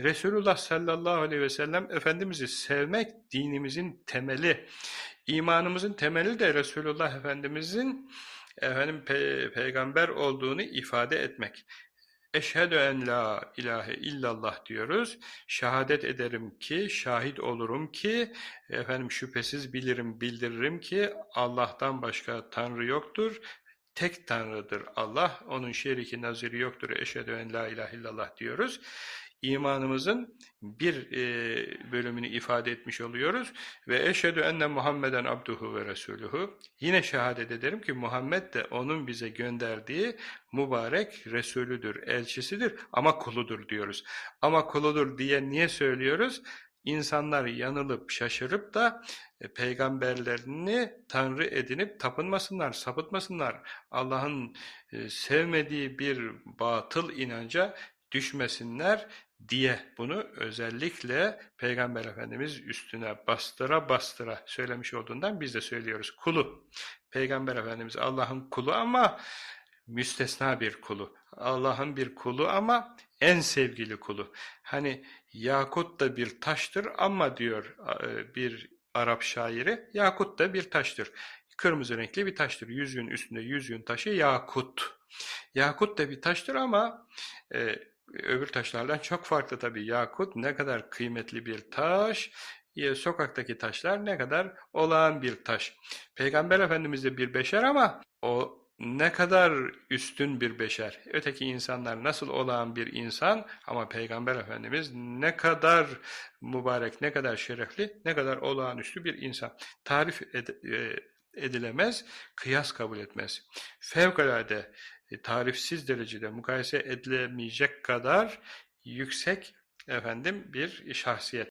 Resulullah sallallahu aleyhi ve sellem Efendimiz'i sevmek dinimizin temeli. İmanımızın temeli de Resulullah Efendimiz'in efendim pe- peygamber olduğunu ifade etmek. Eşhedü en la ilahe illallah diyoruz. Şehadet ederim ki, şahit olurum ki, efendim şüphesiz bilirim, bildiririm ki Allah'tan başka Tanrı yoktur. Tek Tanrı'dır Allah. Onun şeriki naziri yoktur. Eşhedü en la ilahe illallah diyoruz. İmanımızın bir e, bölümünü ifade etmiş oluyoruz. Ve eşhedü enne Muhammeden abduhu ve resuluhu. Yine şehadet ederim ki Muhammed de onun bize gönderdiği mübarek Resulüdür, elçisidir ama kuludur diyoruz. Ama kuludur diye niye söylüyoruz? İnsanlar yanılıp şaşırıp da e, peygamberlerini Tanrı edinip tapınmasınlar, sapıtmasınlar. Allah'ın e, sevmediği bir batıl inanca düşmesinler diye bunu özellikle Peygamber Efendimiz üstüne bastıra bastıra söylemiş olduğundan biz de söylüyoruz. Kulu. Peygamber Efendimiz Allah'ın kulu ama müstesna bir kulu. Allah'ın bir kulu ama en sevgili kulu. Hani yakut da bir taştır ama diyor e, bir Arap şairi, yakut da bir taştır. Kırmızı renkli bir taştır. Yüzüğün üstünde yüzüğün taşı yakut. Yakut da bir taştır ama e, öbür taşlardan çok farklı tabii. Yakut ne kadar kıymetli bir taş, e, sokaktaki taşlar ne kadar olağan bir taş. Peygamber Efendimiz de bir beşer ama o ne kadar üstün bir beşer. Öteki insanlar nasıl olağan bir insan ama Peygamber Efendimiz ne kadar mübarek, ne kadar şerefli, ne kadar olağanüstü bir insan. Tarif ed- e, edilemez, kıyas kabul etmez. Fevkalade e, tarifsiz derecede mukayese edilemeyecek kadar yüksek efendim bir şahsiyet.